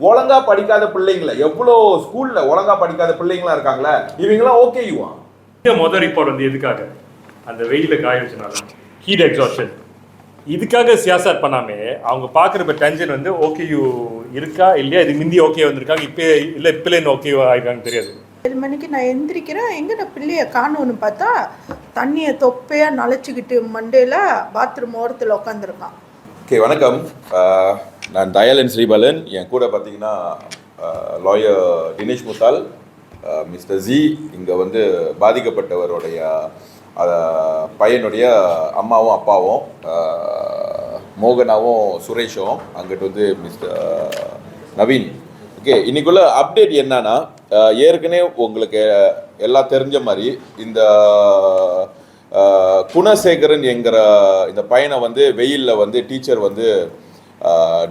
ஒழுங்கா படிக்காத பிள்ளைங்கள எவ்வளோ ஸ்கூல்ல ஒழுங்கா படிக்காத பிள்ளைங்களா இருக்காங்களே இவங்களாம் ஓகே யுவா? இந்த மொதல் ரிப்போர்ட் வந்து எதுக்காக? அந்த வெயில காய வச்சனால ஹீட் எக்ஸாஷன் இதுக்காக சியாசாத் பண்ணாமே அவங்க பார்க்குற டென்ஷன் வந்து ஓகே யூ இருக்கா இல்லையா? இது முந்தி ஓகே வந்திருக்காங்க இப்போ இல்லை இப்போலேருந்து ஓகே ஆயிருக்காங்கன்னு தெரியாது. ஏழு மணிக்கு நான் எந்திரிக்கிறேன். எங்கே நான் பிள்ளைய காணும்னு பார்த்தா தண்ணியை தொப்பையாக நனைச்சிக்கிட்டு மண்டையில் பாத்ரூம் ஓரத்தில் உட்காந்துருக்கான் ஓகே வணக்கம். நான் தயாலன் ஸ்ரீபாலன் என் கூட பார்த்தீங்கன்னா லாயர் தினேஷ் முத்தால் மிஸ்டர் ஜி இங்கே வந்து பாதிக்கப்பட்டவருடைய பையனுடைய அம்மாவும் அப்பாவும் மோகனாவும் சுரேஷும் அங்கிட்டு வந்து மிஸ்டர் நவீன். ஓகே இன்னைக்குள்ள அப்டேட் என்னன்னா ஏற்கனவே உங்களுக்கு எல்லாம் தெரிஞ்ச மாதிரி இந்த குணசேகரன் என்கிற இந்த பையனை வந்து வெயிலில் வந்து டீச்சர் வந்து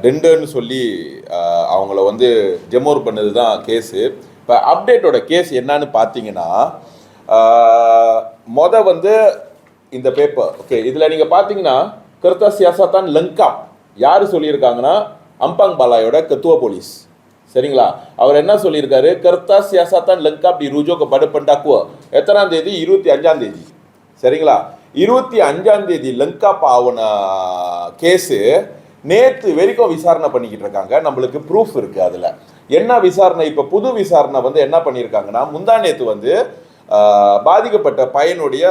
டெண்டர்னு சொல்லி அவங்கள வந்து ஜெமோர் பண்ணது தான் கேஸு. இப்போ அப்டேட்டோட கேஸ் என்னன்னு பார்த்தீங்கன்னா மொத வந்து இந்த பேப்பர் ஓகே இதில் நீங்கள் பார்த்தீங்கன்னா கர்த்தா சியாசாத்தான் லங்கா. யார் சொல்லியிருக்காங்கன்னா அம்பாங் பாலாயோட கத்துவ போலீஸ். சரிங்களா? அவர் என்ன சொல்லியிருக்காரு? கர்த்தா சியாசாத்தான் லங்கா அப்படி ருஜோக்கு படு பண்டாக்குவ எத்தனாம் தேதி? இருபத்தி அஞ்சாம் தேதி. சரிங்களா? இருபத்தி அஞ்சாம் தேதி லங்கா பாவன கேஸு. நேற்று வரைக்கும் விசாரணை பண்ணிக்கிட்டு இருக்காங்க. நம்மளுக்கு ப்ரூஃப் இருக்கு அதுல. என்ன விசாரணை? இப்ப புது விசாரணை வந்து என்ன பண்ணியிருக்காங்கன்னா முந்தா நேற்று வந்து பாதிக்கப்பட்ட பையனுடைய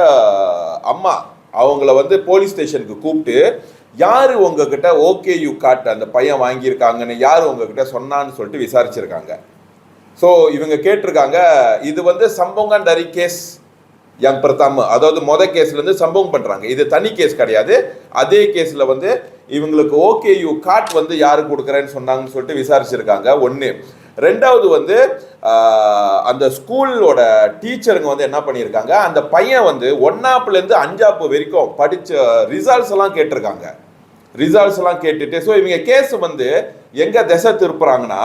அம்மா அவங்கள வந்து போலீஸ் ஸ்டேஷனுக்கு கூப்பிட்டு யார் உங்ககிட்ட ஓகே யூ காட் அந்த பையன் வாங்கியிருக்காங்கன்னு யார் உங்ககிட்ட சொன்னான்னு சொல்லிட்டு விசாரிச்சிருக்காங்க. ஸோ இவங்க கேட்டிருக்காங்க இது வந்து சம்பவம் டரி கேஸ் யங் பிரதாம் அதாவது மொத கேஸ்ல இருந்து சம்பவம் பண்றாங்க. இது தனி கேஸ் கிடையாது. அதே கேஸ்ல வந்து இவங்களுக்கு ஓகே யூ காட் வந்து யாரு கொடுக்குறேன்னு சொன்னாங்கன்னு சொல்லிட்டு விசாரிச்சிருக்காங்க. ஒன்று ரெண்டாவது வந்து அந்த ஸ்கூலோட டீச்சருங்க வந்து என்ன பண்ணியிருக்காங்க? அந்த பையன் வந்து ஒன்னாப்புலேருந்து அஞ்சாப்பு வரைக்கும் படித்த ரிசல்ட்ஸ் எல்லாம் கேட்டிருக்காங்க. ரிசல்ட்ஸ் எல்லாம் கேட்டுட்டு ஸோ இவங்க கேஸ் வந்து எங்க திசை திருப்புறாங்கன்னா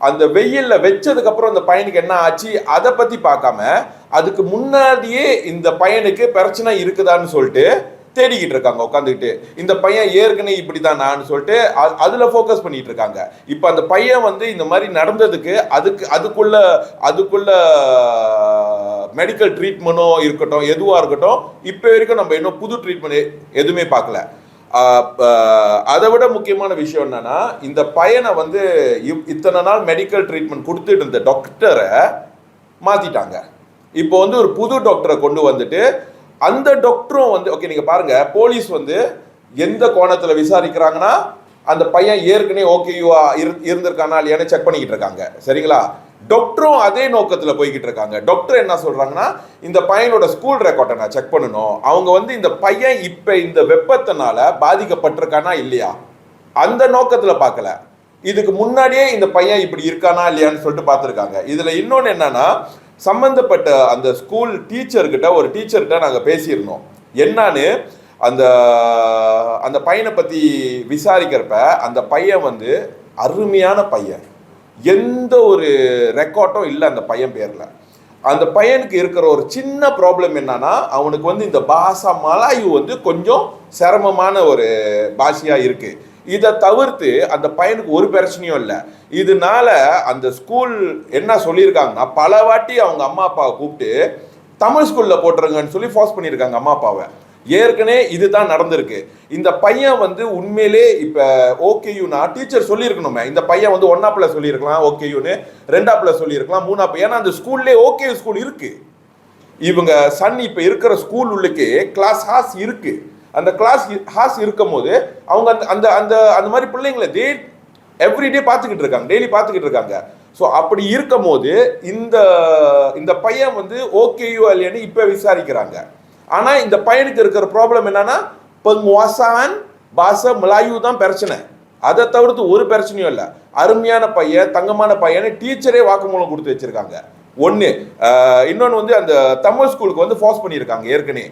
அந்த வெயிலில் வச்சதுக்கு அப்புறம் அந்த பையனுக்கு என்ன ஆச்சு? அதை பத்தி பார்க்காம அதுக்கு முன்னாடியே இந்த பையனுக்கு பிரச்சனை இருக்குதான்னு சொல்லிட்டு தேடிக்கிட்டு இருக்காங்க உட்காந்துக்கிட்டு இந்த பையன் ஏற்கனவே இப்படிதான் நான் சொல்லிட்டு அ- அதுல ஃபோக்கஸ் பண்ணிட்டு இருக்காங்க. இப்போ அந்த பையன் வந்து இந்த மாதிரி நடந்ததுக்கு அதுக்கு அதுக்குள்ள அதுக்குள்ள மெடிக்கல் ட்ரீட்மெண்ட்டோ இருக்கட்டும் எதுவாக இருக்கட்டும் இப்போ வரைக்கும் நம்ம இன்னும் புது ட்ரீட்மெண்ட் எதுவுமே பார்க்கல. அதை விட முக்கியமான விஷயம் என்னன்னா இந்த பையனை வந்து இத்தனை நாள் மெடிக்கல் ட்ரீட்மெண்ட் கொடுத்துட்டு இருந்த டாக்டரை மாத்திட்டாங்க. இப்போ வந்து ஒரு புது டாக்டரை கொண்டு வந்துட்டு அந்த டாக்டரும் வந்து ஓகே நீங்க பாருங்க போலீஸ் வந்து எந்த கோணத்துல விசாரிக்கிறாங்கன்னா அந்த பையன் ஏற்கனவே ஓகேவா இருந்திருக்கானா இல்லையான்னு செக் பண்ணிக்கிட்டு இருக்காங்க. சரிங்களா? டாக்டரும் அதே நோக்கத்தில் போய்கிட்டு இருக்காங்க. டாக்டர் என்ன சொல்கிறாங்கன்னா இந்த பையனோட ஸ்கூல் ரெக்கார்டை நான் செக் பண்ணணும். அவங்க வந்து இந்த பையன் இப்போ இந்த வெப்பத்தினால பாதிக்கப்பட்டிருக்கானா இல்லையா? அந்த நோக்கத்தில் பார்க்கல. இதுக்கு முன்னாடியே இந்த பையன் இப்படி இருக்கானா இல்லையான்னு சொல்லிட்டு பார்த்துருக்காங்க. இதில் இன்னொன்று என்னன்னா சம்மந்தப்பட்ட அந்த ஸ்கூல் டீச்சர்கிட்ட ஒரு டீச்சர்கிட்ட நாங்கள் பேசியிருந்தோம். என்னான்னு அந்த அந்த பையனை பற்றி விசாரிக்கிறப்ப அந்த பையன் வந்து அருமையான பையன். எந்த ஒரு ரெக்கார்டும் இல்லை அந்த பையன் பேரில். அந்த பையனுக்கு இருக்கிற ஒரு சின்ன ப்ராப்ளம் என்னன்னா அவனுக்கு வந்து இந்த பாஷா மலாயு வந்து கொஞ்சம் சிரமமான ஒரு பாஷையாக இருக்கு. இதை தவிர்த்து அந்த பையனுக்கு ஒரு பிரச்சனையும் இல்லை. இதனால அந்த ஸ்கூல் என்ன சொல்லியிருக்காங்கன்னா பல வாட்டி அவங்க அம்மா அப்பாவை கூப்பிட்டு தமிழ் ஸ்கூலில் போட்டுருங்கன்னு சொல்லி ஃபோர்ஸ் பண்ணியிருக்காங்க அம்மா அப்பாவை. ஏற்கனவே இதுதான் நடந்திருக்கு. இந்த பையன் வந்து உண்மையிலே இப்ப ஓகேயூனா டீச்சர் சொல்லியிருக்கணுமே. இந்த பையன் வந்து ஒன்னாப்புல சொல்லியிருக்கலாம் ஓகேயூன்னு ரெண்டாப்புல சொல்லியிருக்கலாம் மூணாப்பு ஏன்னா அந்த ஸ்கூல்லே ஓகே ஸ்கூல் இருக்கு. இவங்க சன் இப்ப இருக்கிற ஸ்கூல் உள்ளுக்கே கிளாஸ் ஹாஸ் இருக்கு. அந்த கிளாஸ் ஹாஸ் இருக்கும் போது அவங்க அந்த அந்த அந்த அந்த மாதிரி பிள்ளைங்களை டே எவ்ரிடே பார்த்துக்கிட்டு இருக்காங்க. டெய்லி பார்த்துக்கிட்டு இருக்காங்க. ஸோ அப்படி இருக்கும் போது இந்த இந்த பையன் வந்து ஓகேயூ இல்லையான்னு இப்போ விசாரிக்கிறாங்க. ஆனால் இந்த பையனுக்கு இருக்கிற ப்ராப்ளம் என்னன்னா பெங்குவாசான் பாச மலாயு தான் பிரச்சனை. அதை தவிர்த்து ஒரு பிரச்சனையும் இல்லை. அருமையான பையன் தங்கமான பையனை டீச்சரே வாக்குமூலம் கொடுத்து வச்சிருக்காங்க. ஒன்று இன்னொன்று வந்து அந்த தமிழ் ஸ்கூலுக்கு வந்து ஃபோர்ஸ் பண்ணியிருக்காங்க ஏற்கனவே.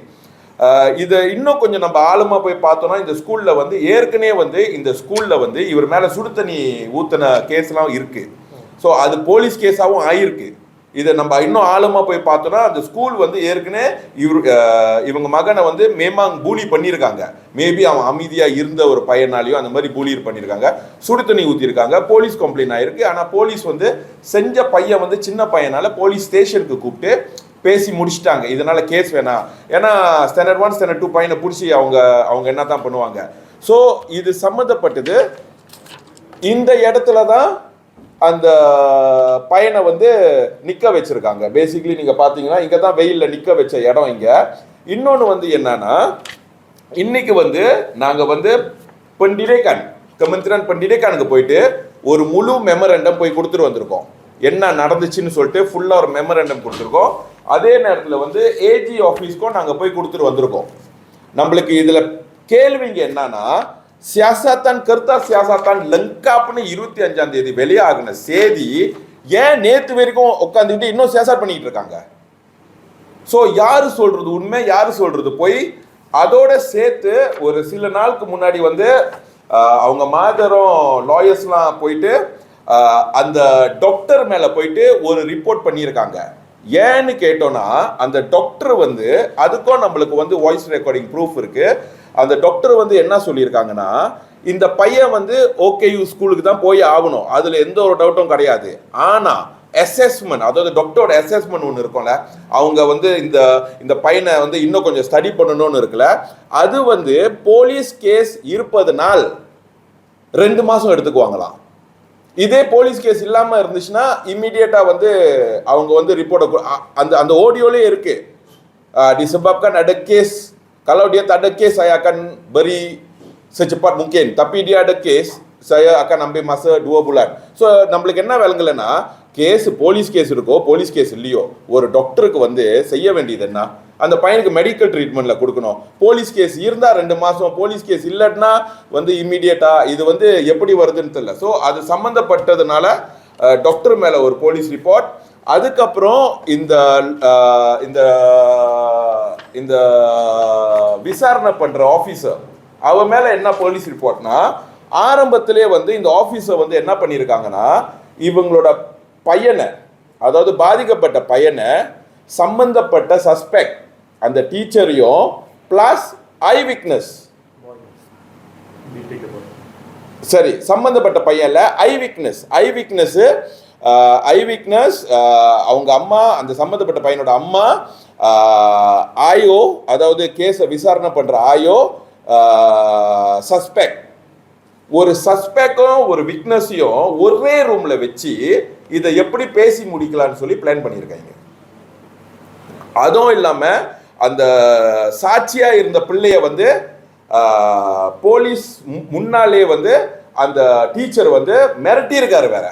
இதை இன்னும் கொஞ்சம் நம்ம ஆழமாக போய் பார்த்தோம்னா இந்த ஸ்கூலில் வந்து ஏற்கனவே வந்து இந்த ஸ்கூலில் வந்து இவர் மேலே சுடு தண்ணி ஊற்றின கேஸ்லாம் இருக்கு. ஸோ அது போலீஸ் கேஸாகவும் ஆயிருக்கு. இதை நம்ம இன்னும் ஆழமாக போய் பார்த்தோம்னா அந்த ஸ்கூல் வந்து ஏற்கனவே இவர் இவங்க மகனை வந்து மேமாங் பூலி பண்ணியிருக்காங்க மேபி அவன் அமைதியாக இருந்த ஒரு பையனாலையும் அந்த மாதிரி பூலி பண்ணியிருக்காங்க சுடு தண்ணி ஊற்றிருக்காங்க போலீஸ் கம்ப்ளைண்ட் ஆயிருக்கு. ஆனால் போலீஸ் வந்து செஞ்ச பையன் வந்து சின்ன பையனால் போலீஸ் ஸ்டேஷனுக்கு கூப்பிட்டு பேசி முடிச்சிட்டாங்க. இதனால் கேஸ் வேணாம் ஏன்னா ஸ்டாண்டர்ட் ஒன் ஸ்டாண்டர்ட் டூ பையனை பிடிச்சி அவங்க அவங்க என்ன தான் பண்ணுவாங்க. ஸோ இது சம்மந்தப்பட்டது. இந்த இடத்துல தான் அந்த பையனை வந்து நிற்க வச்சுருக்காங்க. பேசிக்கலி நீங்கள் பார்த்தீங்கன்னா இங்கே தான் வெயிலில் நிற்க வச்ச இடம் இங்கே. இன்னொன்று வந்து என்னன்னா இன்னைக்கு வந்து நாங்கள் வந்து பண்டிடேகான் கமந்திரன் பண்டிடேகானுக்கு போயிட்டு ஒரு முழு மெமரண்டம் போய் கொடுத்துட்டு வந்திருக்கோம். என்ன நடந்துச்சுன்னு சொல்லிட்டு ஃபுல்லாக ஒரு மெமரண்டம் கொடுத்துருக்கோம். அதே நேரத்தில் வந்து ஏஜி ஆஃபீஸ்க்கும் நாங்கள் போய் கொடுத்துட்டு வந்திருக்கோம். நம்மளுக்கு இதில் கேள்விங்க என்னன்னா சியாசாத்தான் கருத்தா சியாசாத்தான் லங்காப்னு இருபத்தி அஞ்சாம் தேதி வெளியாகின செய்தி ஏன் நேத்து வரைக்கும் உட்காந்துக்கிட்டு இன்னும் சியாசாட் பண்ணிட்டு இருக்காங்க? ஸோ யாரு சொல்றது? உண்மை யாரு சொல்றது? போய் அதோட சேர்த்து ஒரு சில நாளுக்கு முன்னாடி வந்து அவங்க மாதரும் லாயர்ஸ்லாம் போயிட்டு அந்த டாக்டர் மேல போயிட்டு ஒரு ரிப்போர்ட் பண்ணியிருக்காங்க. ஏன்னு கேட்டோம்னா அந்த டாக்டர் வந்து அதுக்கும் நம்மளுக்கு வந்து வாய்ஸ் ரெக்கார்டிங் ப்ரூஃப் இருக்குது அந்த டாக்டர் வந்து என்ன சொல்லியிருக்காங்கன்னா இந்த பையன் வந்து ஓகேயூ ஸ்கூலுக்கு தான் போய் ஆகணும். அதில் எந்த ஒரு டவுட்டும் கிடையாது. ஆனால் அசஸ்மெண்ட் அதாவது டாக்டரோட அசஸ்மெண்ட் ஒன்று இருக்கும்ல அவங்க வந்து இந்த இந்த பையனை வந்து இன்னும் கொஞ்சம் ஸ்டடி பண்ணணும்னு இருக்குல்ல அது வந்து போலீஸ் கேஸ் இருப்பதனால் ரெண்டு மாதம் எடுத்துக்குவாங்களாம். இதே போலீஸ் கேஸ் இல்லாமல் இருந்துச்சுன்னா இம்மிடியேட்டாக வந்து அவங்க வந்து ரிப்போர்ட்டை அந்த அந்த ஆடியோலே இருக்குது Ah, நட case kalau dia tak ada kes saya akan beri secepat mungkin. Tapi dia ada kes saya akan ambil masa 2 bulan. So நம்மளுக்கு என்ன விளங்கலைன்னா கேஸ் போலீஸ் கேஸ் இருக்கோ போலீஸ் கேஸ் இல்லையோ ஒரு டாக்டருக்கு வந்து செய்ய வேண்டியது என்ன? அந்த பையனுக்கு மெடிக்கல் ட்ரீட்மெண்ட்ல கொடுக்கணும். போலீஸ் கேஸ் இருந்தா ரெண்டு மாசம் போலீஸ் கேஸ் இல்லைன்னா வந்து இம்மிடியட்டா இது வந்து எப்படி வருதுன்னு தெரியல. ஸோ அது சம்மந்தப்பட்டதுனால டாக்டர் மேல ஒரு போலீஸ் ரிப்போர்ட் அதுக்கப்புறம் இந்த இந்த இந்த விசாரணை பண்ற ஆபீசர் அவ மேல என்ன போலீஸ் ரிப்போர்ட்னா ஆரம்பத்திலே வந்து இந்த ஆபீசர் வந்து என்ன பண்ணியிருக்காங்கன்னா இவங்களோட பையனை அதாவது பாதிக்கப்பட்ட பையனை சம்பந்தப்பட்ட சஸ்பெக்ட் அந்த டீச்சரையும் பிளஸ் ஐ விக்னஸ் சரி சம்பந்தப்பட்ட பையன்ல ஐ விக்னஸ் ஐ விக்னஸ் Uh, ஐ விக்னஸ் uh, அவங்க அம்மா அந்த சம்மந்தப்பட்ட பையனோட அம்மா uh, ஆயோ அதாவது கேஸை விசாரணை பண்ணுற ஆயோ சஸ்பெக்ட் ஒரு சஸ்பெக்டும் ஒரு விக்னஸையும் ஒரே ரூமில் வச்சு இதை எப்படி பேசி முடிக்கலாம்னு சொல்லி பிளான் பண்ணியிருக்காங்க. அதுவும் இல்லாமல் அந்த சாட்சியாக இருந்த பிள்ளைய வந்து போலீஸ் மு- முன்னாலே வந்து அந்த டீச்சர் வந்து மிரட்டியிருக்காரு வேற.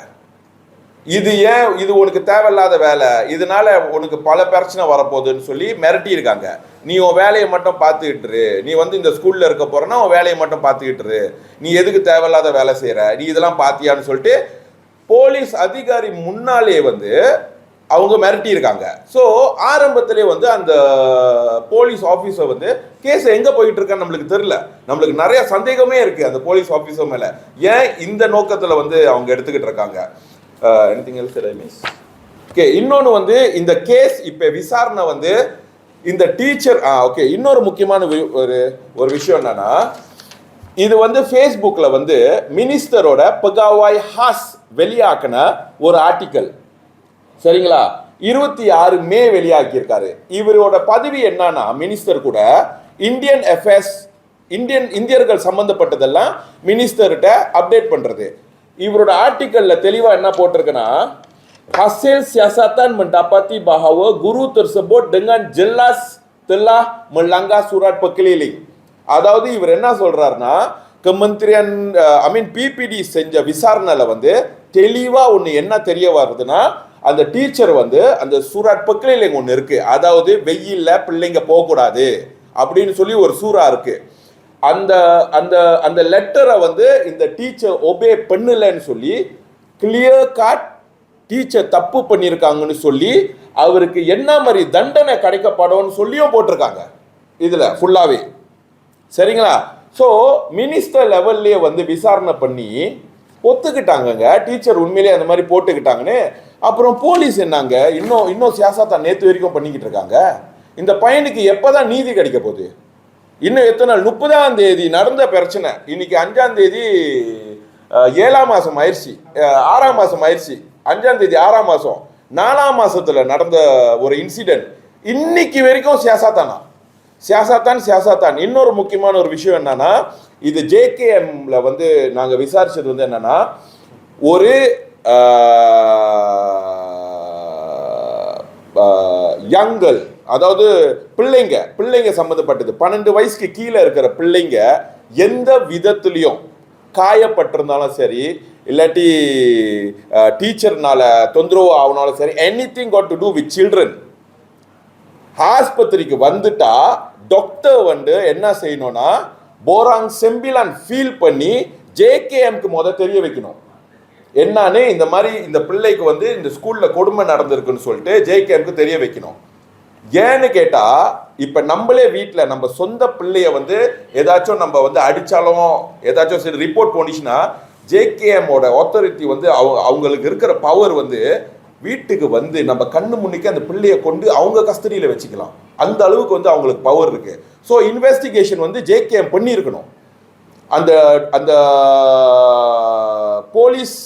இது ஏன் இது உனக்கு தேவையில்லாத வேலை? இதனால உனக்கு பல பிரச்சனை வரப்போகுதுன்னு சொல்லி மிரட்டி இருக்காங்க நீ உன் வேலையை மட்டும் பார்த்துக்கிட்டுரு நீ வந்து இந்த ஸ்கூல்ல இருக்க போறனா உன் வேலையை மட்டும் பார்த்துக்கிட்டுரு நீ எதுக்கு தேவையில்லாத வேலை செய்யற நீ இதெல்லாம் பாத்தியான்னு சொல்லிட்டு போலீஸ் அதிகாரி முன்னாலே வந்து அவங்க மிரட்டி இருக்காங்க ஸோ ஆரம்பத்திலே வந்து அந்த போலீஸ் ஆஃபீஸர் வந்து கேஸ் எங்க போயிட்டு இருக்கான்னு நம்மளுக்கு தெரியல. நம்மளுக்கு நிறைய சந்தேகமே இருக்கு அந்த போலீஸ் ஆஃபீஸர் மேல. ஏன் இந்த நோக்கத்துல வந்து அவங்க எடுத்துக்கிட்டு இருக்காங்க? Anything else I miss okay இன்னொன்று வந்து இந்த கேஸ் இப்போ விசாரணை வந்து இந்த டீச்சர் ஆ ஓகே இன்னொரு முக்கியமான ஒரு ஒரு விஷயம் என்னன்னா இது வந்து ஃபேஸ்புக்கில் வந்து மினிஸ்டரோட பகாவாய் ஹாஸ் வெளியாக்கின ஒரு ஆர்டிக்கல் சரிங்களா? இருபத்தி ஆறு மே வெளியாக்கியிருக்காரு. இவரோட பதவி என்னன்னா மினிஸ்டர் கூட இந்தியன் அஃபேர்ஸ் இந்தியன் இந்தியர்கள் சம்பந்தப்பட்டதெல்லாம் மினிஸ்டர்கிட்ட அப்டேட் பண்ணுறது இவரோட ஆர்டிக்கல்ல தெளிவா என்ன போட்டிருக்குன்னா hasil siasatan mendapati bahawa guru tersebut dengan jelas telah melanggar surat perkeliling அதாவது இவர் என்ன சொல்றாருன்னா கம்மந்திரியன் ஐ மீன் பிபிடி செஞ்ச விசாரணையில வந்து தெளிவா ஒண்ணு என்ன தெரிய வருதுன்னா அந்த டீச்சர் வந்து அந்த சூராட் பக்கிலிங் ஒன்று இருக்கு. அதாவது வெயில்ல பிள்ளைங்க போகக்கூடாது. அப்படின்னு சொல்லி ஒரு சூறா இருக்குது அந்த அந்த அந்த லெட்டரை வந்து இந்த டீச்சர் ஒபே பண்ணலன்னு சொல்லி கிளியர் காட் டீச்சர் தப்பு பண்ணியிருக்காங்கன்னு சொல்லி அவருக்கு என்ன மாதிரி தண்டனை கிடைக்கப்படும்னு சொல்லியும் போட்டிருக்காங்க. இதில் ஃபுல்லாகவே சரிங்களா? ஸோ மினிஸ்டர் லெவல்லையே வந்து விசாரணை பண்ணி ஒத்துக்கிட்டாங்கங்க. டீச்சர் உண்மையிலேயே அந்த மாதிரி போட்டுக்கிட்டாங்கன்னு. அப்புறம் போலீஸ் என்னங்க? இன்னும் இன்னும் சியாசாத்தா நேற்று வரைக்கும் பண்ணிக்கிட்டு இருக்காங்க. இந்த பையனுக்கு எப்போ தான் நீதி கிடைக்க போகுது? இன்னும் எத்தனை நாள்? முப்பதாம் தேதி நடந்த பிரச்சனை. இன்னைக்கு அஞ்சாம் தேதி ஏழாம் மாசம் ஆயிடுச்சு. ஆறாம் மாசம் ஆயிடுச்சு. அஞ்சாம் தேதி ஆறாம் மாசம். நாலாம் மாசத்துல நடந்த ஒரு இன்சிடென்ட் இன்னைக்கு வரைக்கும் சியாசாத்தானா சியாசாத்தான் சியாசாத்தான். இன்னொரு முக்கியமான ஒரு விஷயம் என்னன்னா இது ஜேகேஎம்ல வந்து நாங்க விசாரிச்சது வந்து என்னன்னா ஒரு யங்கல் அதாவது பிள்ளைங்க பிள்ளைங்க சம்மந்தப்பட்டது பன்னெண்டு வயசுக்கு கீழே இருக்கிற பிள்ளைங்க எந்த விதத்துலேயும் காயப்பட்டிருந்தாலும் சரி இல்லாட்டி டீச்சர்னால தொந்தரவு ஆகினாலும் சரி anything got to do with children ஆஸ்பத்திரிக்கு வந்துட்டா டாக்டர் வந்து என்ன செய்யணும்னா போராங் செம்பிலான் ஃபீல் பண்ணி ஜேகேஎம்க்கு முத தெரிய வைக்கணும். என்னன்னு இந்த மாதிரி இந்த பிள்ளைக்கு வந்து இந்த ஸ்கூல்ல கொடுமை நடந்திருக்குன்னு சொல்லிட்டு ஜேகேஎம்க்கு தெரிய வைக்கணும். ஏன்னு கேட்டா இப்ப நம்மளே வீட்டில் நம்ம சொந்த பிள்ளைய வந்து ஏதாச்சும் நம்ம வந்து அடிச்சாலும் ஏதாச்சும் சரி ரிப்போர்ட் போனிச்சுன்னா ஜேகேஎம்மோட ஆத்தாரிட்டி வந்து அவங்க அவங்களுக்கு இருக்கிற பவர் வந்து வீட்டுக்கு வந்து நம்ம கண்ணு முன்னிக்கு அந்த பிள்ளைய கொண்டு அவங்க கஸ்டடியில் வச்சுக்கலாம். அந்த அளவுக்கு வந்து அவங்களுக்கு பவர் இருக்கு. ஸோ இன்வெஸ்டிகேஷன் வந்து ஜேகேஎம் பண்ணியிருக்கணும். அந்த அந்த போலீஸ்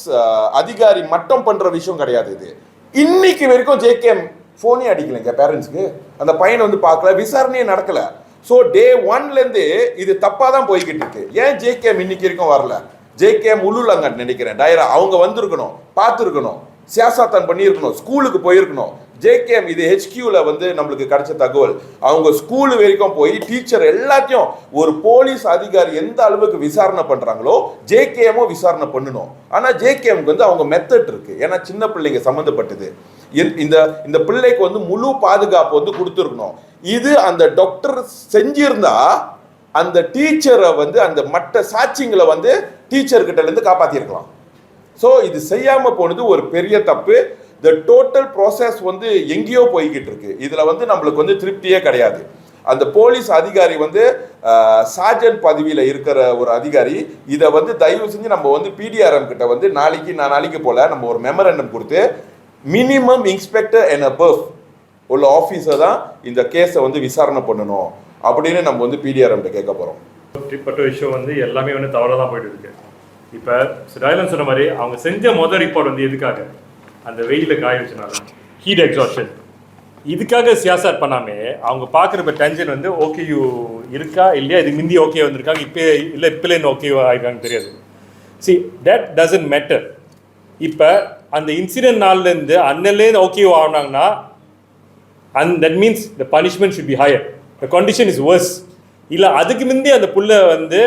அதிகாரி மட்டும் பண்ற விஷயம் கிடையாது இது. இன்னைக்கு வரைக்கும் ஜேகேஎம் ஃபோனே அடிக்கலைங்க பேரண்ட்ஸ்க்கு அந்த பையனை வந்து பார்க்கல விசாரணையே நடக்கலை. ஸோ டே ஒன்லேருந்து இது தப்பாக தான் போய்கிட்டு இருக்கு. ஏன் ஜேகேஎம் இன்னைக்கு வரைக்கும் வரல? ஜேகேஎம் உள்ளுலங்க நினைக்கிறேன். டயரா அவங்க வந்திருக்கணும் பார்த்துருக்கணும் சியாசாத்தான் பண்ணியிருக்கணும் ஸ்கூலுக்கு போயிருக்கணும். ஜேகேஎம் இது ஹெச்கியூவில் வந்து நம்மளுக்கு கிடைச்ச தகவல். அவங்க ஸ்கூலு வரைக்கும் போய் டீச்சர் எல்லாத்தையும் ஒரு போலீஸ் அதிகாரி எந்த அளவுக்கு விசாரணை பண்ணுறாங்களோ ஜேகேஎம்மும் விசாரணை பண்ணணும். ஆனால் ஜேகேஎம்க்கு வந்து அவங்க மெத்தட் இருக்குது ஏன்னா சின்ன பிள்ளைங்க சம்மந்தப்பட்டது. இந்த- இந்த இந்த பிள்ளைக்கு வந்து முழு பாதுகாப்பு வந்து கொடுத்துருக்கணும். இது அந்த டாக்டர் செஞ்சிருந்தா அந்த டீச்சரை வந்து அந்த மற்ற சாட்சிங்களை வந்து டீச்சர் கிட்ட இருந்து காப்பாத்திருக்கலாம். ஸோ இது செய்யாம போனது ஒரு பெரிய தப்பு. த டோட்டல் ப்ராசஸ் வந்து எங்கேயோ போய்கிட்டு இருக்கு. இதுல வந்து நம்மளுக்கு வந்து திருப்தியே கிடையாது. அந்த போலீஸ் அதிகாரி வந்து சார்ஜன் பதவியில் இருக்கிற ஒரு அதிகாரி இதை வந்து தயவு செஞ்சு நம்ம வந்து பிடிஆர்எம் கிட்ட வந்து நாளைக்கு நான் நாளைக்கு போல நம்ம ஒரு மெமரண்டம் கொடுத்து மினிமம் இன்ஸ்பெக்டர் அண்ட் அபவ் உள்ள ஆஃபீஸர் தான் இந்த கேஸை வந்து விசாரணை பண்ணணும் அப்படின்னு நம்ம வந்து பிடிஆர்எம் கேட்க போகிறோம் இப்பட்ட விஷயம் வந்து எல்லாமே வந்து தவறாக தான் போயிட்டு இருக்கு. இப்போ டைலன் சொன்ன மாதிரி அவங்க செஞ்ச மொதல் ரிப்போர்ட் வந்து எதுக்காக? அந்த வெயில காய வச்சுனால ஹீட் எக்ஸாஷன் இதுக்காக சியாசார் பண்ணாமே அவங்க பார்க்குற இப்போ டென்ஷன் வந்து ஓகே யூ இருக்கா? இல்லையா? இது முந்தி ஓகே வந்திருக்காங்க. இப்போ இல்லை இப்போலேன்னு ஓகே ஆயிருக்காங்கன்னு தெரியாது. சி தட் டசன்ட் மேட்டர் இப்போ அந்த இன்சிடென்ட் நாள்லேருந்து அண்ணன்லேருந்து okay ஆனாங்கன்னா and that means the punishment should be higher the condition is worse இல்லை அதுக்கு முந்தி அந்த புள்ள வந்து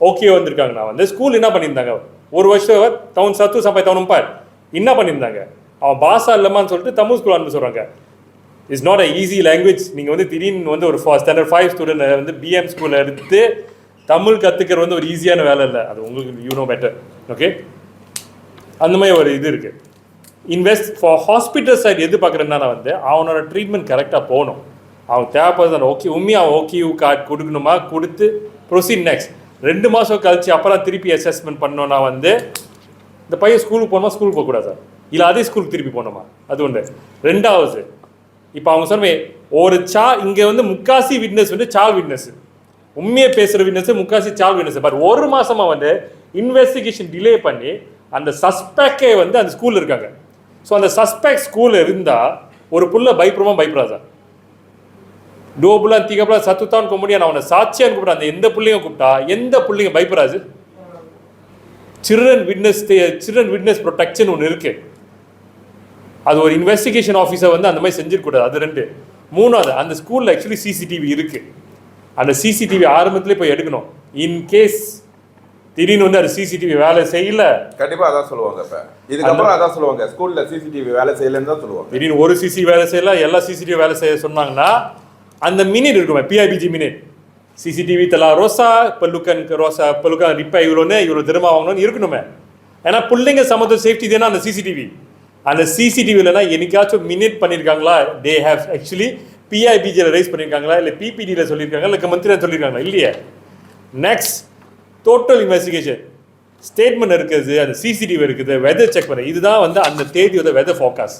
ஓகே வந்திருக்காங்கண்ணா வந்து ஸ்கூல் என்ன பண்ணியிருந்தாங்க? ஒரு வருஷம் தவன் சத்து சப்பாய் தவுன் பார் என்ன பண்ணியிருந்தாங்க? அவன் பாஷா இல்லமான்னு சொல்லிட்டு தமிழ் ஸ்கூல் அனுப்பி சொல்கிறாங்க is not a easy language நீங்கள் வந்து திடீர்னு வந்து ஒரு ஸ்டாண்டர்ட் ஃபைவ் ஸ்டூடெண்ட் வந்து பிஎம் ஸ்கூலில் எடுத்து தமிழ் கற்றுக்கிறது வந்து ஒரு ஈஸியான வேலை இல்லை. அது உங்களுக்கு யூ நோ பெட்டர் ஓகே அந்த மாதிரி ஒரு இது இருக்குது இன்வெஸ்ட் ஃபார் ஹாஸ்பிட்டல் சைடு எது பார்க்குறேன்னா வந்து அவனோட ட்ரீட்மெண்ட் கரெக்டாக போகணும். அவன் தேவைப்படுறது ஓகே உண்மையாக அவன் ஓகே கார்டு கொடுக்கணுமா? கொடுத்து ப்ரொசீட் நெக்ஸ்ட் ரெண்டு மாதம் கழிச்சு அப்புறம் திருப்பி அசஸ்மெண்ட் பண்ணோன்னா வந்து இந்த பையன் ஸ்கூலுக்கு போகணுமா? ஸ்கூலுக்கு போகக்கூடாது சார் இல்லை அதே ஸ்கூலுக்கு திருப்பி போகணுமா? அது ஒன்று ரெண்டாவது இப்போ அவங்க சொன்ன ஒரு சா இங்கே வந்து முக்காசி விட்னஸ் வந்து சால் விட்னஸ் உண்மையை பேசுகிற விட்னஸ் முக்காசி சால் விட்னஸ் பட் ஒரு மாதமாக வந்து இன்வெஸ்டிகேஷன் டிலே பண்ணி அந்த சஸ்பெக்டே வந்து அந்த ஸ்கூலில் இருக்காங்க. ஸோ அந்த சஸ்பெக்ட் ஸ்கூலில் இருந்தால் ஒரு புள்ள பயப்படுமா பயப்படாதா? டோபுலா தீகப்புலா சத்துத்தான் கும்பிடியா நான் அவனை சாட்சியான்னு கூப்பிட்றேன். அந்த எந்த பிள்ளையும் கூப்பிட்டா எந்த பிள்ளைங்க பயப்படாது. Children witness children witness protection ஒன்று இருக்கு. அது ஒரு இன்வெஸ்டிகேஷன் ஆஃபீஸர் வந்து அந்த மாதிரி செஞ்சிருக்கூடாது அது ரெண்டு. மூணாவது அந்த ஸ்கூலில் ஆக்சுவலி சிசிடிவி இருக்குது அந்த சிசிடிவி ஆரம்பத்திலே போய் எடுக்கணும். இன்கேஸ் திடீர்னு வந்து அது சிசிடிவி வேலை செய்யல. கண்டிப்பா அதான் சொல்லுவாங்க இப்ப. இதுக்கப்புறம் அதான் சொல்லுவாங்க. ஸ்கூல்ல சிசிடிவி வேலை செய்யலன்னு தான் சொல்லுவாங்க. திடீர்னு ஒரு சிசி வேலை செய்யல எல்லா சிசிடிவி வேலை செய்ய சொன்னாங்கன்னா அந்த மினிட் இருக்குமே பிஐபிஜி மினிட். சிசிடிவி தலா ரோசா பல்லுக்கன் ரோசா பல்லுக்கன் ரிப்பா இவ்வளோன்னு இவ்வளோ திரும்ப வாங்கணும்னு இருக்கணுமே. ஏன்னா பிள்ளைங்க சம்மந்த சேஃப்டி தானே அந்த சிசிடிவி அந்த சிசிடிவிலனா என்னைக்காச்சும் மினிட் பண்ணியிருக்காங்களா தே ஹேவ் ஆக்சுவலி பிஐபிஜியில் ரைஸ் பண்ணியிருக்காங்களா இல்லை பிபிடியில் சொல்லியிருக்காங்களா இல்லை மந்திரியில் சொல்லியிருக்காங்களா இல்லையே. நெக்ஸ்ட் டோட்டல் இன்வெஸ்டிகேஷன் ஸ்டேட்மெண்ட் இருக்குது அந்த சிசிடிவி இருக்குது வெதர் செக் பண்ண. இதுதான் வந்து அந்த தேதியோட வெதர் ஃபோக்காஸ்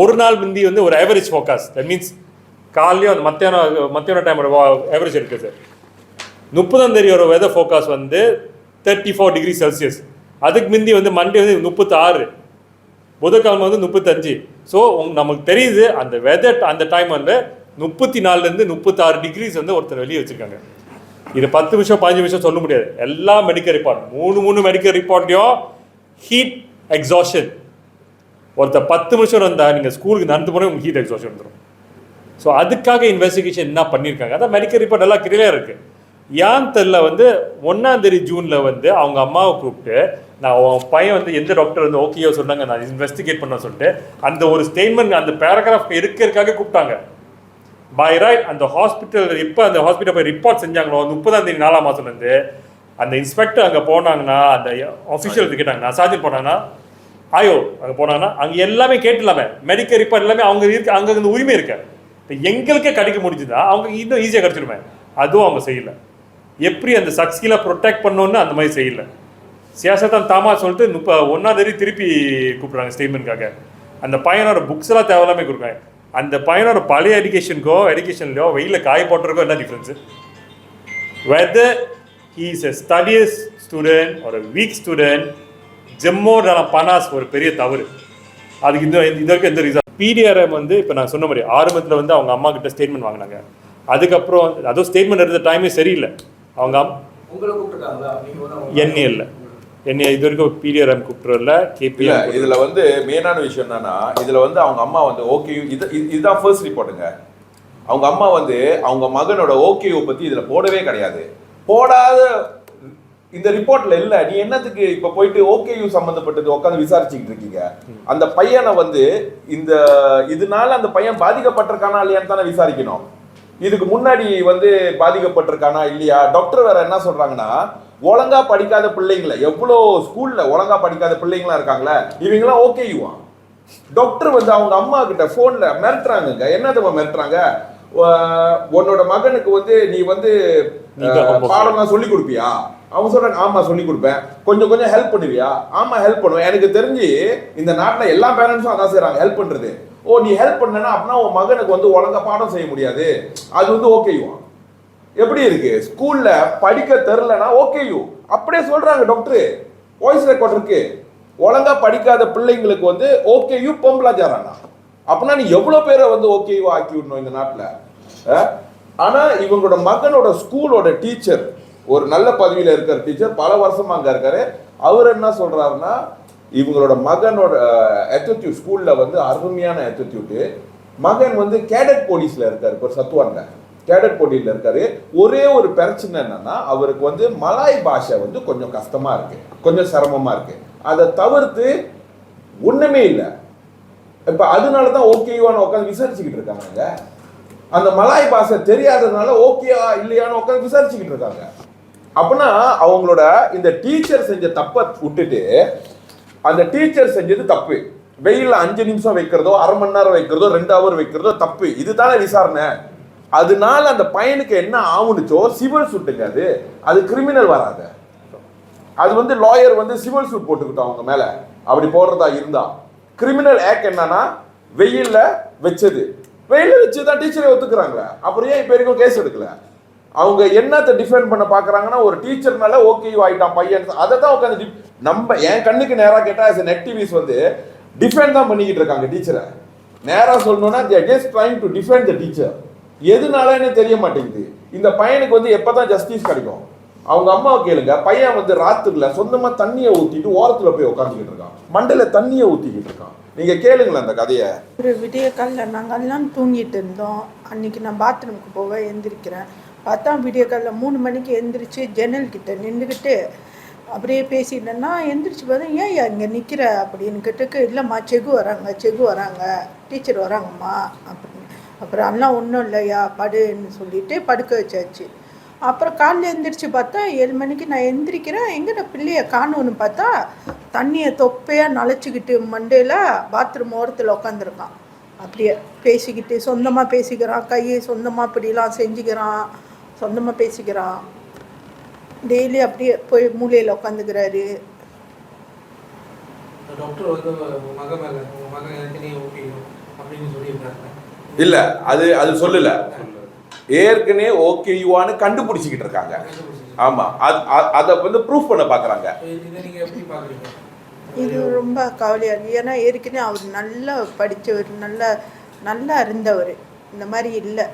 ஒரு நாள் முந்தி வந்து ஒரு ஆவரேஜ் ஃபோக்காஸ் தட் மீன்ஸ் காலையும் அந்த மத்தியானம் மத்தியான டைமோட ஆவரேஜ் இருக்குது முப்பதாம் தேதியோட வெதர் ஃபோக்காஸ் வந்து தேர்ட்டி ஃபோர் டிகிரி செல்சியஸ் அதுக்கு முந்தி வந்து மண்டே வந்து முப்பத்தாறு. புதன்கிழமை வந்து முப்பத்தஞ்சு. ஸோ நமக்கு தெரியுது அந்த வெதர் அந்த டைம் வந்து முப்பத்தி நாலுலேருந்து முப்பத்தாறு டிகிரிஸ் வந்து ஒருத்தர் வெளியே வச்சுருக்காங்க. இது பத்து நிமிஷம் பதினஞ்சு விஷயம் சொல்ல முடியாது. எல்லா மெடிக்கல் ரிப்போர்ட் மூணு மூணு மெடிக்கல் ரிப்போர்ட்டையும் ஹீட் எக்ஸாஷன் ஒருத்தர் பத்து நிமிஷம் இருந்தால் நீங்கள் ஸ்கூலுக்கு நடந்து போனால் உங்களுக்கு ஹீட் எக்ஸாஷன் வந்துடும் ஸோ அதுக்காக இன்வெஸ்டிகேஷன் என்ன பண்ணியிருக்காங்க அதான் மெடிக்கல் ரிப்போர்ட் எல்லாம் கிளியராக இருக்குது ஏன் தெரில வந்து ஒன்றாந்தேதி ஜூனில் வந்து அவங்க அம்மாவை கூப்பிட்டு நான் அவன் பையன் வந்து எந்த டாக்டர் வந்து ஓகேயோ சொன்னாங்க நான் இன்வெஸ்டிகேட் பண்ண சொல்லிட்டு அந்த ஒரு ஸ்டேட்மெண்ட் அந்த பேராகிராஃப் இருக்கிறதுக்காக கூப்பிட்டாங்க. பை ரைட் அந்த ஹாஸ்பிட்டல் இப்போ அந்த ஹாஸ்பிட்டல் போய் ரிப்போர்ட் செஞ்சாங்களோ முப்பதாம் தேதி நாலாம் மாதம்லேருந்து அந்த இன்ஸ்பெக்டர் அங்கே போனாங்கன்னா அந்த ஆஃபிஷியல் கேட்டாங்கன்னா சார்ஜன் போனாங்கன்னா ஆயோ அங்கே போனாங்கன்னா அங்கே எல்லாமே கேட்டுலாமே மெடிக்கல் ரிப்போர்ட் எல்லாமே அவங்க இருக்கு அங்கே இருந்து உரிமை இருக்கு. இப்போ எங்களுக்கே கிடைக்க முடிஞ்சுதா? அவங்க இன்னும் ஈஸியாக கிடச்சிருமே. அதுவும் அவங்க செய்யலை. எப்படி அந்த சக்ஸியில் ப்ரொடெக்ட் பண்ணோன்னு அந்த மாதிரி செய்யலை. சியாசத்தான் தாமா சொல்லிட்டு முப்ப ஒன்றாம் தேதி திருப்பி கூப்பிட்றாங்க ஸ்டேட்மெண்ட்காக அந்த பையனோட புக்ஸ் எல்லாம் தேவையில்லாமே கொடுக்குறாங்க. அந்த பையனோட பழைய எஜுகேஷனுக்கோ எஜுகேஷன்லையோ வெயிலில் காய போட்டுருக்கோ என்ன difference whether he is a studious student ஒரு வீக் ஸ்டூடெண்ட் ஜெம்மோட பனாஸ் ஒரு பெரிய தவறு. அதுக்கு இந்த இது வரைக்கும் எந்த ரீசன் பிடிஆர்எம் வந்து இப்போ நான் சொன்ன மாதிரி ஆரம்பத்தில் வந்து அவங்க அம்மா கிட்ட ஸ்டேட்மெண்ட் வாங்கினாங்க. அதுக்கப்புறம் அதுவும் ஸ்டேட்மெண்ட் எடுத்த டைமே சரியில்லை. அவங்க என்னையே இல்லை. என்னைய இது வரைக்கும் பிடிஆர்எம் கூப்பிட்டுறல இல்ல கேபிஎம் இதுல வந்து மெயினான விஷயம் என்னன்னா இதுல வந்து அவங்க அம்மா வந்து ஓகே இது இது- இதுதான் ஃபர்ஸ்ட் ரிப்போர்ட்டுங்க அவங்க அம்மா வந்து அவங்க மகனோட ஓகேவை பத்தி இதுல போடவே கிடையாது. போடாத இந்த ரிப்போர்ட்ல இல்ல நீ என்னத்துக்கு இப்ப போயிட்டு ஓகேயு சம்பந்தப்பட்டது உட்காந்து விசாரிச்சுக்கிட்டு இருக்கீங்க? அந்த பையனை வந்து இந்த இதனால அந்த பையன் பாதிக்கப்பட்டிருக்கானா இல்லையான்னு தானே விசாரிக்கணும். இதுக்கு முன்னாடி வந்து பாதிக்கப்பட்டிருக்கானா இல்லையா? டாக்டர் வேற என்ன சொல்றாங்கன்னா ஒழுங்கா படிக்காத பிள்ளைங்கள எவ்வளோ ஸ்கூல்ல ஒழுங்கா படிக்காத பிள்ளைங்களா இருக்காங்களே இவங்கெல்லாம் ஓகேயுவான் டாக்டர் வந்து அவங்க அம்மா கிட்ட போன்ல மிரட்டுறாங்கங்க. என்ன தெரியுமா மிரட்டுறாங்க? உன்னோட மகனுக்கு வந்து நீ வந்து பாடம்லாம் சொல்லி கொடுப்பியா? அவங்க சொல்றாங்க ஆமா சொல்லி கொடுப்பேன். கொஞ்சம் கொஞ்சம் ஹெல்ப் பண்ணுவியா? ஆமா ஹெல்ப் பண்ணுவேன். எனக்கு தெரிஞ்சு இந்த நாட்டுல எல்லா பேரண்ட்ஸும் அதான் செய்றாங்க ஹெல்ப் பண்றது. ஓ நீ ஹெல்ப் பண்ணனா அப்படின்னா உன் மகனுக்கு வந்து ஒழுங்கா பாடம் செய்ய முடியாது. அது வந்து ஓகேயுவான் எப்படி இருக்கு? ஸ்கூல்ல படிக்க தெரிலனா ஓகேயு அப்படியே சொல்றாங்க டாக்டர் வாய்ஸ் ரெக்கார்ட் இருக்கு. ஒழுங்கா படிக்காத பிள்ளைங்களுக்கு வந்து ஓகே யூ ஓகேயு ஜாரானா அப்படின்னா நீ எவ்வளவு பேரை வந்து ஓகேயு ஆக்கி விடணும் இந்த நாட்டுல? அஹ்? ஆனா இவங்களோட மகனோட ஸ்கூலோட டீச்சர் ஒரு நல்ல பதவியில இருக்கிற டீச்சர் பல வருஷமா அங்க இருக்காரு. அவர் என்ன சொல்றாருன்னா இவங்களோட மகனோட attitude ஸ்கூல்ல வந்து அருமையான attitude. மகன் வந்து கேடட் போலீஸ்ல இருக்காரு இப்போ சத்துவான்ல கேடட் போட்டியில் இருக்காரு. ஒரே ஒரு பிரச்சனை என்னன்னா அவருக்கு வந்து மலாய் பாஷை வந்து கொஞ்சம் கஷ்டமா இருக்கு. கொஞ்சம் சிரமமா இருக்கு. அதை தவிர்த்து ஒண்ணுமே இல்லை. இப்ப அதனால தான் ஓகேவான்னு உட்காந்து விசாரிச்சுக்கிட்டு இருக்காங்க அந்த மலாய் பாஷை தெரியாததுனால ஓகேவா இல்லையான்னு உட்காந்து விசாரிச்சுக்கிட்டு இருக்காங்க. அப்படின்னா அவங்களோட இந்த டீச்சர் செஞ்ச தப்பை விட்டுட்டு அந்த டீச்சர் செஞ்சது தப்பு. வெயிலில் அஞ்சு நிமிஷம் வைக்கிறதோ அரை மணி நேரம் வைக்கிறதோ ரெண்டு ஹவர் வைக்கிறதோ தப்பு. இதுதானே விசாரணை. அதனால அந்த பையனுக்கு என்ன ஆகுனுச்சோ சிவில் சூட்டுங்க அது. அது கிரிமினல் வராது. அது வந்து லாயர் வந்து சிவில் சூட் போட்டுக்கிட்டோம் அவங்க மேலே. அப்படி போடுறதா இருந்தா. கிரிமினல் ஆக்ட் என்னன்னா வெயில்ல வச்சது. வெயில்ல வச்சு தான் டீச்சரை ஒத்துக்கிறாங்க. அப்புறம் ஏன் இப்போ வரைக்கும் கேஸ் எடுக்கல? அவங்க என்னத்தை டிஃபெண்ட் பண்ண பார்க்குறாங்கன்னா ஒரு டீச்சர் மேல ஓகே ஆகிட்டான் பையன். அதை தான் உட்காந்து நம்ம என் கண்ணுக்கு நேராக கேட்டால் as a நெட் டிவிஸ் வந்து டிஃபெண்ட் தான் பண்ணிக்கிட்டு இருக்காங்க டீச்சரை நேராக சொல்லணும்னா they just trying to defend the teacher எதுனாலன்னு தெரிய மாட்டேங்குது? இந்த பையனுக்கு வந்து எப்போ தான் ஜஸ்டிஸ் கிடைக்கும்? அவங்க அம்மாவை கேளுங்க. பையன் வந்து ராத்துக்குள்ள சொந்தமாக தண்ணியை ஊற்றிட்டு ஓரத்தில் போய் உட்காந்துக்கிட்டு இருக்கான். மண்டையில தண்ணியை ஊற்றிக்கிட்டு இருக்கான். நீங்கள் கேளுங்களேன் அந்த கதையை. ஒரு விடிய காலில் நாங்கெல்லாம் தூங்கிட்டு இருந்தோம். அன்னைக்கு நான் பாத்ரூமுக்கு போக எந்திரிக்கிறேன். பார்த்தா விடிய காலில் மூணு மணிக்கு எந்திரிச்சு ஜன்னல் கிட்ட நின்றுக்கிட்டு அப்படியே பேசிட்டேன்னா எந்திரிச்சு பார்த்தா ஏன் இங்கே நிற்கிற அப்படின்னு கேட்டுக்கு இல்லைம்மா செகு வராங்க செகு வராங்க. டீச்சர் வராங்கம்மா. அப்படின்னு அப்புறம் அதெல்லாம் ஒன்றும் இல்லையா? படுன்னு சொல்லிட்டு படுக்க வச்சாச்சு. அப்புறம் காலைல எந்திரிச்சு பார்த்தா ஏழு மணிக்கு நான் எந்திரிக்கிறேன். எங்கே நான் பிள்ளையை காணோன்னு பார்த்தா தண்ணியை தொப்பையாக நனைச்சிக்கிட்டு மண்டையில் பாத்ரூம் ஓரத்தில் உட்காந்துருக்கான் அப்படியே பேசிக்கிட்டு சொந்தமாக பேசிக்கிறான் கையை சொந்தமாக இப்படிலாம் செஞ்சுக்கிறான் சொந்தமாக பேசிக்கிறான். டெய்லி அப்படியே போய் மூலையில் உட்காந்துக்கிறாரு டாக்டர் வந்து மகன் மேலே மகன் ஏற்கனவே அப்படின்னு சொல்லியிருக்காங்க இல்ல அது அது சொல்லல. ஏற்கனவே ஓகேயுவான்னு கண்டுபிடிச்சிக்கிட்டு இருக்காங்க. ஆமா அது வந்து ப்ரூஃப் பண்ண பாக்குறாங்க. இதை நீங்க எப்படி பாக்குறீங்க? இது ரொம்ப கவலையாக இருக்குது ஏன்னா ஏற்கனவே அவர் நல்லா படித்தவர் நல்லா நல்லா இருந்தவர் இந்த மாதிரி இல்லை.